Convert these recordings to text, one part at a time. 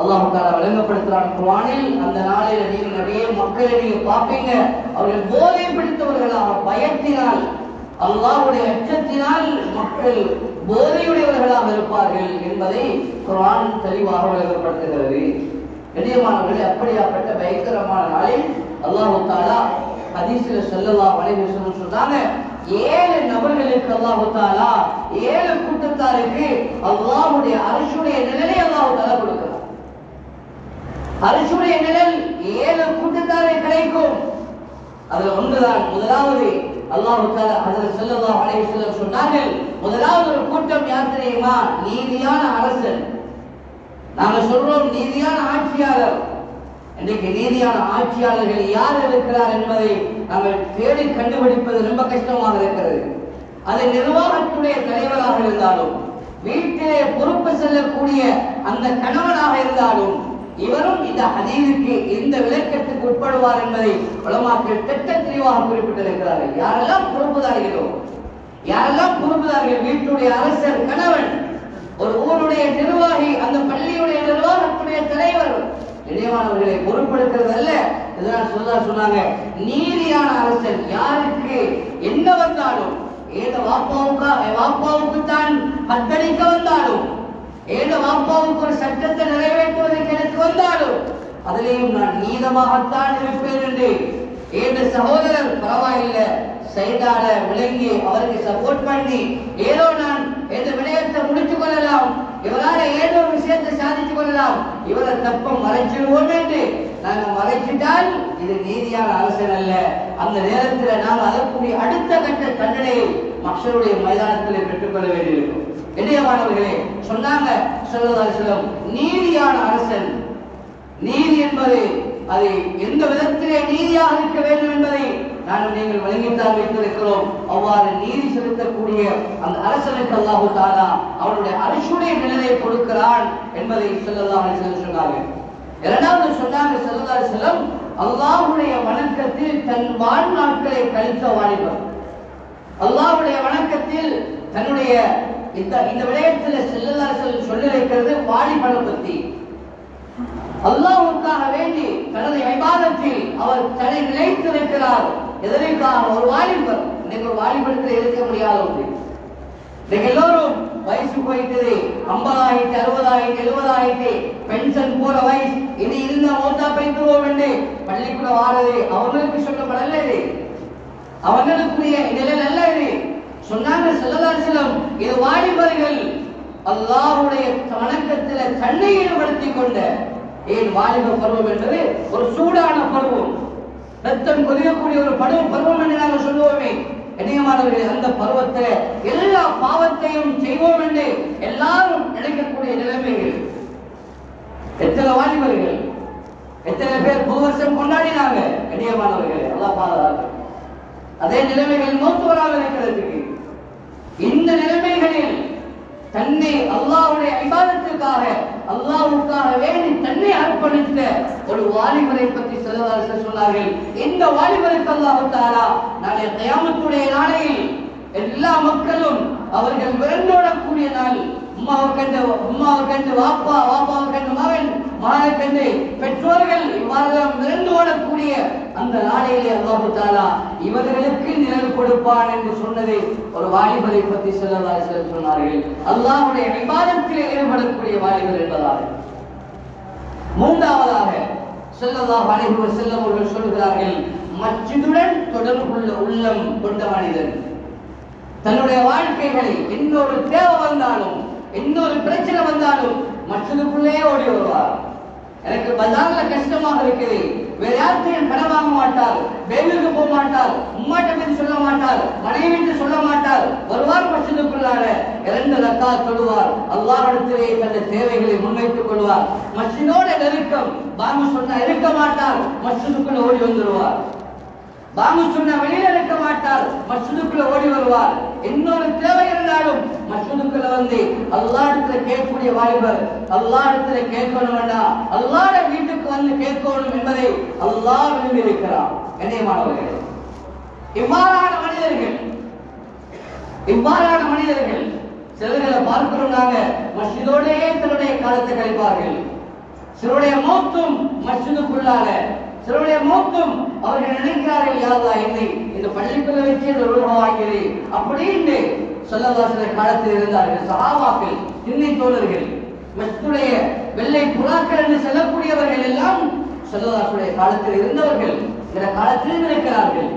அல்லாஹால விளங்கப்படுத்துறான். குரானில் அந்த நாளில் நீங்கள் நிறைய மக்களை நீங்க பார்ப்பீங்க. அவர்கள் போதை பிடித்தவர்களாக பயத்தினால் அல்லாவுடைய அச்சத்தினால் மக்கள் போதையுடையவர்களாக இருப்பார்கள் என்பதை குரான் தெளிவாக விளங்கப்படுத்துகிறது. கண்ணியமானவர்களே அப்படியாப்பட்ட பயங்கரமான நாளில் அல்லாஹ் தாலா ஹதீஸ்ல ஸல்லல்லாஹு அலைஹி வஸல்லம் ஏழு நபர்களுக்கு அல்லாஹ் தாலா ஏழு கூட்டத்தாருக்கு அல்லாஹ்வுடைய அரசுடைய நிலையை அல்லாஹு தாலா கொடுக்கிறார் அரசுடைய நிழல் ஏழு கூட்டத்தாரை கிடைக்கும் அதுல ஒன்றுதான் முதலாவது அல்லாஹ் தாலா ஹஜரத் ஸல்லல்லாஹு செல்ல சொன்னார்கள் முதலாவது ஒரு கூட்டம் யார் தெரியுமா? நீதியான அரசன். நாங்க சொல்றோம் நீதியான ஆட்சியாளர். இன்றைக்கு நீதியான ஆட்சியாளர்கள் யார் இருக்கிறார் என்பதை நாங்கள் தேடி கண்டுபிடிப்பது ரொம்ப கஷ்டமாக இருக்கிறது. அது நிர்வாகத்துடைய தலைவராக இருந்தாலும் வீட்டிலே பொறுப்பு செல்லக்கூடிய அந்த கணவனாக இருந்தாலும் இவரும் இந்த ஹதீதுக்கு இந்த விளக்கத்துக்கு உட்படுவார் என்பதை உலமாக்கள் திட்ட தெளிவாக குறிப்பிட்டிருக்கிறார்கள். யாரெல்லாம் பொறுப்புதாரிகளோ யாரெல்லாம் பொறுப்புதாரிகள்? வீட்டுடைய அரசர் கணவன் ஒரு ஊருடைய நிர்வாகி அந்த பள்ளியுடைய நிர்வாகத்துடைய தலைவர். இளையவானவர்களை பொறுப்பெடுக்கிறது அல்ல இதனால் சொல்ல சொன்னாங்க நீதியான அரசன் யாருக்கு? என்ன வந்தாலும் ஏத வாப்பாவுக்கு வாப்பாவுக்கு தான் பத்தடிக்க வந்தாலும் ஏழு வாப்பாவுக்கு ஒரு சட்டத்தை நிறைவேற்றுவதற்கு எனக்கு வந்தாலும் அதிலேயும் நான் நீதமாகத்தான் இருப்பேன் என்று. ஏழு சகோதரர் பரவாயில்லை. சைடால விளங்கி அவருக்கு சப்போர்ட் பண்ணி ஏதோ நான் இந்த விடயத்தை முடித்துக் கொள்ளலாம். இவரால் ஏதோ விஷயத்தை சாதித்துக் கொள்ளலாம். இவரை தப்ப மறைச்சிடுவோம் என்று. நாங்கள் மறைச்சிட்டால் இது நீதியான அரசன் அல்ல. அந்த நேரத்தில் நாம் அதற்குரிய அடுத்த கட்ட தண்டனையை மக்களுடைய மைதானத்தில் பெற்றுக்கொள்ள வேண்டியிருக்கும். இணையமானவர்களே சொன்னாங்க சொல்லதால் நீதியான அரசன். நீதி என்பது அது எந்த விதத்திலே நீதியாக இருக்க நாங்கள் நீங்கள் வழங்கித்தான் வைத்திருக்கிறோம் அவ்வாறு நீதி செலுத்தக்கூடிய அந்த அரசனுக்கு அல்லாஹு தாலா அவனுடைய அரசுடைய நிலையை கொடுக்கிறான் என்பதை செல்லலாம் சொன்னாங்க இரண்டாவது சொன்னாங்க செல்லதா செல்லம் அல்லாஹுடைய வணக்கத்தில் தன் வாழ்நாட்களை கழித்த வாலிபர். அல்லாஹுடைய வணக்கத்தில் தன்னுடைய இந்த இந்த விடயத்தில் செல்லதா செல்லம் சொல்லி வைக்கிறது வாலிபனை பற்றி அல்லாஹ்வுக்காக வேண்டி தனது விவாதத்தில் அவர் தன்னை நிலைத்திருக்கிறார். எதற்காக ஒரு வாலிபர்? இன்னைக்கு ஒரு வாலிபத்தில் இருக்க முடியாத ஒன்று. இன்னைக்கு எல்லோரும் வயசு போயிட்டது ஐம்பதாயிரத்தி அறுபதாயிரத்தி எழுபதாயிரத்தி பென்ஷன் போற வயசு. இது இருந்த மோட்டா பெய்துவோம் என்று பள்ளிக்கூட வாரது அவர்களுக்கு சொல்லப்படல இது. அவர்களுக்குரிய நிலை நல்ல இது. சொன்னாங்க செல்லதாசலம் இது வாலிபர்கள் அல்லாஹ்வுடைய வணக்கத்தில் தன்னை ஈடுபடுத்திக் கொண்ட ஏன் வாலிப பருவம் என்பது ஒரு சூடான பருவம். ரத்தம் கொதிக்கக்கூடிய ஒரு பருவம் பருவம் என்று நாங்கள் சொல்லுவோமே. கண்ணியமானவர்களே அந்த பருவத்தில் எல்லா பாவத்தையும் செய்வோம் என்று எல்லாரும் நினைக்கக்கூடிய நிலைமைகள் எத்தனை வாலிபர்கள் எத்தனை பேர் புது வருஷம் கொண்டாடினாங்க? கண்ணியமானவர்களே எல்லாம் பாதுகாப்பு அதே நிலைமைகள் மூத்து வராமல் இருக்கிறதுக்கு. இந்த நிலைமைகளில் தன்னை அல்லாவுடைய இபாதத்திற்காக அல்லாவுக்காக வேண்டி தன்னை அர்ப்பணித்த ஒரு வாலிபரை பற்றி செல்லவார்கள் சொன்னார்கள். இந்த வாலிபருக்கு அல்லாஹ் நாளைய தயாமத்துடைய நாளையில் எல்லா மக்களும் அவர்கள் விரண்டோடக்கூடிய நாள். உம்மாவை கண்டு உம்மாவை கண்டு வாப்பா வாப்பாவை கண்டு மகன் மகனை கண்டு பெற்றோர்கள் இவ்வாறெல்லாம் விரண்டு அந்த நாளையிலே அல்லாஹு தாலா இவர்களுக்கு நிழல் கொடுப்பான் என்று சொன்னதை ஒரு வாலிபரை பற்றி செல்லதாக சொன்னார்கள். அல்லாஹுடைய விவாதத்தில் ஈடுபடக்கூடிய வாலிபர் என்பதாக மூன்றாவதாக செல்லல்லாஹு அலைஹி வஸல்லம் அவர்கள் சொல்கிறார்கள் மச்சிதுடன் தொடர்புள்ள உள்ளம் கொண்ட மனிதன். தன்னுடைய வாழ்க்கைகளை எந்த ஒரு தேவை வந்தாலும் எந்த ஒரு பிரச்சனை வந்தாலும் மற்றதுக்குள்ளே ஓடி வருவார். எனக்கு பஜார்ல கஷ்டமாக இருக்குது வேற யார்கிட்டையும் கடன் வாங்க மாட்டார்? வேலுக்கு போக மாட்டார். உம்மாட்ட பத்தி சொல்ல மாட்டார். மனைவி சொல்ல மாட்டார். வருவார் மசிதுக்குள்ளார இரண்டு ரக்கா தொழுவார். அல்லாஹிடத்திலே தன்னுடைய தேவைகளை முன்வைத்துக் கொள்வார். மசிதோட நெருக்கம். பாங்க சொன்னா இருக்க மாட்டார். மசிதுக்குள்ள ஓடி வந்துருவார். பாங்கு சொன்ன வெளியில இருக்க மாட்டார். மஸ்ஜிதுக்குள்ள ஓடி வருவார். இன்னொரு தேவை இருந்தாலும் மசூதுக்குள்ள வந்து அல்லா இடத்துல கேட்கக்கூடிய வாலிபர் அல்லாடத்துல இடத்துல கேட்கணும் வேண்டாம். வீட்டு தன்னை வந்து கேட்கணும் என்பதை அல்லாஹ் விரும்பி இருக்கிறார் கண்ணியமானவர்களே இவ்வாறான மனிதர்கள் இவ்வாறான மனிதர்கள் சிலர்களை பார்க்கிறோம் நாங்க. மஸ்ஜிதோடே தன்னுடைய காலத்தை கழிப்பார்கள். சிலருடைய மௌத்தும் மஸ்ஜிதுக்குள்ளாக சிலருடைய மௌத்தும் அவர்கள் நினைக்கிறார்கள் யாரா என்னை இந்த பள்ளிக்குள்ள வச்சு உருவாகிறது அப்படின்னு சொல்லவாசல காலத்தில் இருந்தார்கள். சஹாபாக்கள் திண்ணை தோழர்கள் மஸ்துடைய வெள்ளை புறாக்கள் என்று சொல்லக்கூடியவர்கள் எல்லாம் சொல்லவாசுடைய காலத்தில் இருந்தவர்கள். இந்த காலத்தில் இருக்கிறார்கள்.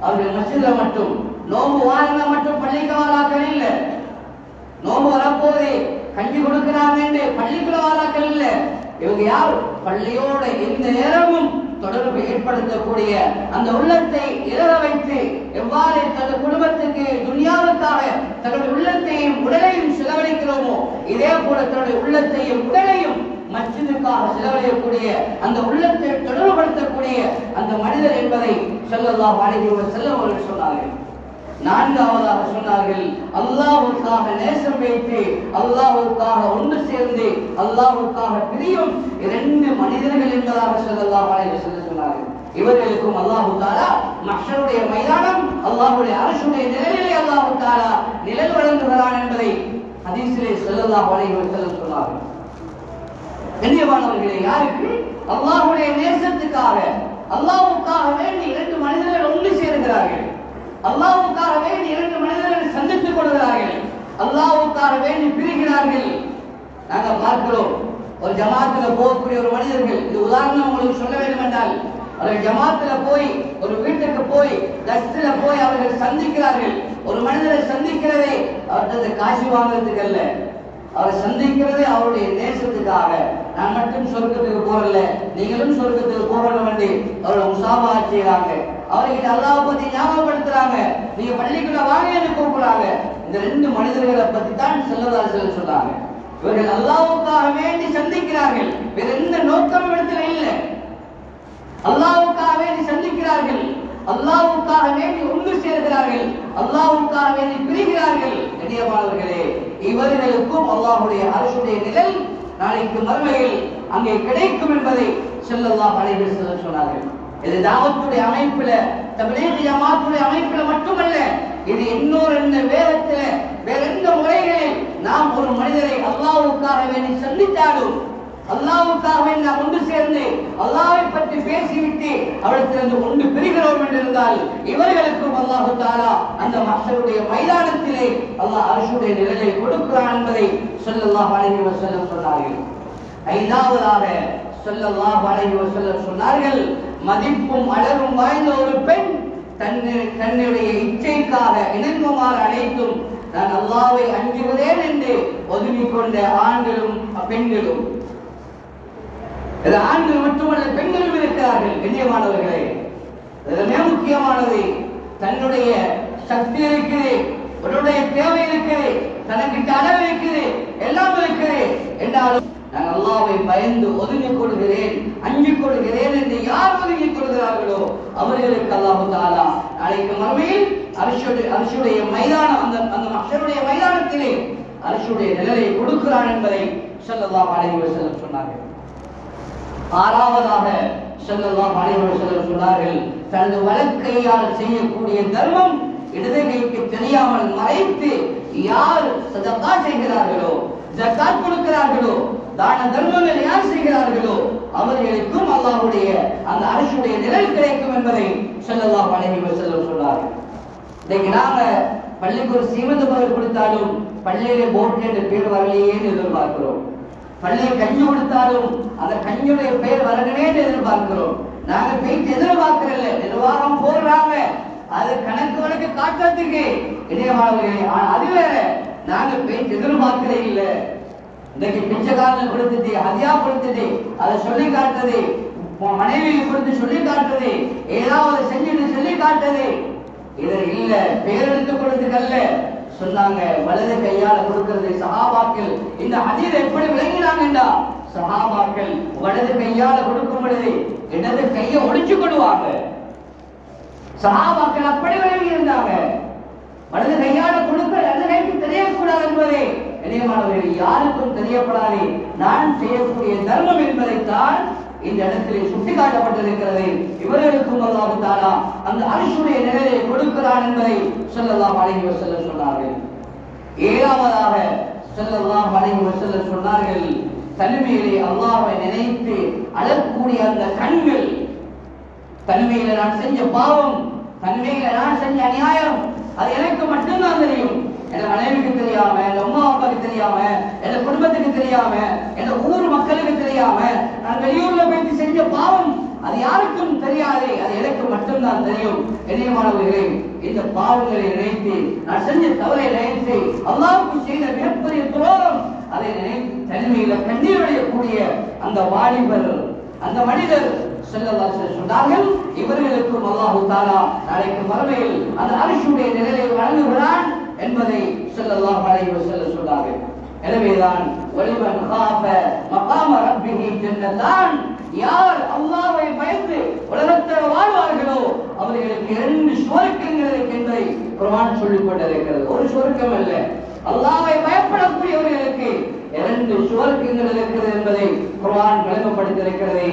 அவர்கள் மசித மட்டும் நோம்பு வாரங்க மட்டும் பள்ளிக்கு வாராக்கள் இல்லை. நோம்பு வரப்போதே கஞ்சி கொடுக்கிறாங்க பள்ளிக்குள்ள வாராக்கள் இல்லை. இவங்க யார்? பள்ளியோட எந்த நேரமும் தொடர்பு ஏற்படுத்தக்கூடிய அந்த உள்ளத்தை இழற வைத்து எவ்வாறு தனது குடும்பத்துக்கு துனியாவுக்காக தன்னுடைய உள்ளத்தையும் உடலையும் செலவழிக்கிறோமோ இதே போல தன்னுடைய உள்ளத்தையும் உடலையும் மச்சிதுக்காக செலவழியக்கூடிய அந்த உள்ளத்தை தொடர்புபடுத்தக்கூடிய அந்த மனிதர் என்பதை சொல்லலாம் அழகிய செல்லம் அவர்கள் சொன்னார்கள். நான்காவதாக சொன்னார்கள். அல்லாவுக்காக நேசம் வைத்து அல்லாவுக்காக ஒன்று சேர்ந்து அல்லாவுக்காக பிரியும் இரண்டு மனிதர்கள் என்பதாக சொல்லலாம் என்று சொன்னார்கள். இவர்களுக்கும் அல்லாஹு தாலா மக்களுடைய மைதானம் அல்லாஹுடைய அரசுடைய நிழலிலே அல்லாஹு தாலா நிழல் வழங்குகிறான் என்பதை அதிசிலே ஸல்லல்லாஹு வளைவர் செல்ல சொன்னார்கள். கண்ணியமானவர்களே யாருக்கு? அல்லாஹுடைய நேசத்துக்காக அல்லாஹ்வுக்காக வேண்டி இரண்டு மனிதர்கள் ஒன்று சேருகிறார்கள். அல்லாவுக்காக வேண்டி இரண்டு மனிதர்கள் சந்தித்துக் கொள்கிறார்கள். அல்லாவுக்காக வேண்டி பிரிகிறார்கள். நாங்கள் பார்க்கிறோம். ஒரு ஜமாத்துல போகக்கூடிய ஒரு மனிதர்கள் இது உதாரணம் உங்களுக்கு சொல்ல வேண்டும் என்றால் அவர்கள் ஜமாத்துல போய் ஒரு வீட்டுக்கு போய் தஸ்தில போய் அவர்கள் சந்திக்கிறார்கள். ஒரு மனிதரை சந்திக்கிறதே அவர்கிட்ட காசு வாங்குறதுக்கு அல்ல. அவரை சந்திக்கிறதே அவருடைய தேசத்துக்காக. நான் மட்டும் சொர்க்கத்துக்கு போறல நீங்களும் சொர்க்கத்துக்கு போகணும் வேண்டி அவர்கள் உசாபா செய்கிறாங்க. அவர்கிட்ட அல்லாஹ் பத்தி ஞாபகப்படுத்துறாங்க. நீங்க பள்ளிக்குள்ள வாங்க கூப்பிடுறாங்க. இந்த ரெண்டு மனிதர்களை பத்தி தான் செல்லதாசல் சொல்றாங்க. இவர்கள் அல்லாவுக்காக வேண்டி சந்திக்கிறார்கள். வேற எந்த நோக்கம் இடத்துல இல்லை. அல்லாவுக்காக வேண்டி சந்திக்கிறார்கள். அல்லாவுக்காக வேண்டி ஒன்று சேர்கிறார்கள் அல்லாவுக்காக வேண்டி பிரிகிறார்கள். கண்ணியமானவர்களே இவர்களுக்கும் அல்லாஹுடைய அரசுடைய நிழல் நாளைக்கு மறுமையில் அங்கே கிடைக்கும் என்பதை செல்லல்லா அலைஹி வஸல்லம் சொன்னார்கள். இது தாவத்துடைய அமைப்புல தமிழக ஜமாத்துடைய அமைப்புல மட்டுமல்ல இது இன்னொரு என்ன வேதத்துல வேற எந்த முறைகளில் நாம் ஒரு மனிதரை அல்லாவுக்காக வேண்டி சந்தித்தாலும் அல்லாவுக்காக வேண்டி நாம் ஒன்று சேர்ந்து அல்லாவை பற்றி பேசிவிட்டு அவரிடத்திலிருந்து ஒன்று பிரிகிறோம் என்றிருந்தால் இவர்களுக்கும் அல்லாஹு தாலா அந்த மக்களுடைய மைதானத்திலே அல்லாஹ் அரசுடைய நிழலை கொடுக்கிறான் என்பதை சொல்லல்லாஹ் அலைஹி வஸல்லம் சொன்னார்கள். ஐந்தாவதாக சொல்லல்லாஹ் அலைஹி வஸல்லம் சொன்னார்கள் மதிப்பும் அழகும் வாய்ந்த ஒரு பெண் தன்னை தன்னுடைய இச்சைக்காக இணங்குமாறு அனைத்தும் நான் அல்லாவை அஞ்சுகிறேன் என்று ஒதுங்கிக் கொண்ட ஆண்களும் பெண்களும். இது ஆண்கள் மட்டுமல்ல பெண்களும் இருக்கிறார்கள் கண்ணியமானவர்களே. மிக முக்கியமானது. தன்னுடைய சக்தி இருக்குது உன்னுடைய தேவை இருக்குது தனக்கு அளவு இருக்குது எல்லாம் இருக்குது என்றாலும் நான் அல்லாவை பயந்து ஒதுங்கிக் கொள்கிறேன் அஞ்சிக் கொள்கிறேன் என்று யார் ஒதுங்கிக் கொள்கிறார்களோ அவர்களுக்கு அல்லாஹு தாலா நாளைக்கு மறுமையில் அரசுடைய அரசுடைய மைதானம் அந்த அந்த மக்களுடைய மைதானத்திலே அரசுடைய நிழலை கொடுக்கிறான் என்பதை ஸல்லல்லாஹு அலைஹி செல்ல சொன்னார்கள். ஆறாவதாக ஸல்லல்லாஹு அலைஹி செல்ல சொன்னார்கள் தனது வழக்கையால் செய்யக்கூடிய தர்மம் இடது கைக்கு தெரியாமல் மறைத்து யார் சதகா செய்கிறார்களோ ஜக்காத் கொடுக்கிறார்களோ தான தர்மங்கள் யார் செய்கிறார்களோ அவர்களுக்கும் அல்லாஹுடைய அந்த அரசுடைய நிழல் கிடைக்கும் என்பதை செல்லல்லா பழகி வஸல்லம் சொன்னார்கள். இன்னைக்கு நாங்க பள்ளிக்கு ஒரு சீமந்த பகல் கொடுத்தாலும் பள்ளியிலே போட்டு என்ற பேர் வரலையேன்னு எதிர்பார்க்கிறோம். பள்ளியில் கஞ்சி கொடுத்தாலும் அந்த கஞ்சியுடைய பெயர் வரணுமே எதிர்பார்க்கிறோம். நாங்க போயிட்டு எதிர்பார்க்கறதில்ல. நிர்வாகம் போடுறாங்க. அது கணக்கு வழக்கு காட்டுறதுக்கு இணையமானவர்களே ஆனா அது வேற. நாங்க போயிட்டு எதிர்பார்க்கிறே இல்லை இன்னைக்கு பிச்சைக்காரனை கொடுத்துட்டு ஹதியா கொடுத்துட்டு அதை சொல்லி காட்டுறது மனைவியை கொடுத்து சொல்லி காட்டுறது ஏதாவது செஞ்சுட்டு சொல்லி காட்டுறது. இது இல்ல பேரெடுத்து கொடுத்துக்கல்ல சொன்னாங்க வலது கையால கொடுக்கிறது சகாபாக்கள். இந்த ஹதீஸ் எப்படி விளங்கினாங்கடா சகாபாக்கள் வலது கையால கொடுக்கும் பொழுது இடது கையை ஒழிச்சு கொள்வாங்க. சகாபாக்கள் அப்படி விளங்கி இருந்தாங்க வலது கையால கொடுக்க இடது கைக்கு தெரியக்கூடாது என்பதே இணையமானவர்கள் யாருக்கும் தெரியப்படாது. நான் செய்யக்கூடிய தர்மம் என்பதைத்தான் இந்த இடத்திலே சுட்டிக்காட்டப்பட்டிருக்கிறது. இவர்களுக்கும் அல்லாஹு தாலா அந்த அரசுடைய நிலையை கொடுக்கிறான் என்பதை சொல்லலாம் அலைஹி செல்ல சொன்னார்கள். ஏழாவதாக செல்லலாம் அலைஹி செல்ல சொன்னார்கள் தனிமையிலே அல்லாவை நினைத்து அழக்கூடிய அந்த கண்கள் தன்மையில நான் செஞ்ச பாவம் தனிமையில நான் செஞ்ச அநியாயம் அது எனக்கு மட்டும்தான் தெரியும். என் மனைவிக்கு தெரியாம என் அம்மா அப்பாவுக்கு தெரியாம என் குடும்பத்துக்கு தெரியாம என் ஊர் மக்களுக்கு தெரியாம நான் வெளியூர்ல போயிட்டு செஞ்ச பாவம் அது யாருக்கும் தெரியாது அது எனக்கு மட்டும்தான் தெரியும். இணையமானவர்களே இந்த பாவங்களை நினைத்து நான் செஞ்ச தவறை நினைத்து அல்லாவுக்கு செய்த மிகப்பெரிய துரோகம் அதை நினைத்து தனிமையில கண்ணீர் அடையக்கூடிய அந்த வாலிபர் அந்த மனிதர் ஸல்லல்லாஹு சொன்னார்கள் இவர்களுக்கும் அல்லாஹு தாரா நாளைக்கு மறுமையில் அந்த அரிசியுடைய நிலையை வழங்குகிறான். என்பதை ஸல்லல்லாஹு அலைஹி செல்ல சொன்னார்கள். எனவேதான் ஒளிவன் காப்ப மகாம ரப்பிஹி ஜன்னதான் யார் அல்லாவை பயந்து உலகத்தில் வாழ்வார்களோ அவர்களுக்கு இரண்டு சுவர்க்கங்கள் இருக்கின்றதை குர்ஆன் சொல்லிக் கொண்டிருக்கிறது. ஒரு சுவர்க்கம் அல்ல. அல்லாவை பயப்படக்கூடியவர்களுக்கு இரண்டு சுவர்க்கங்கள் இருக்கிறது என்பதை குர்ஆன் விளங்கப்படுத்தியிருக்கிறது.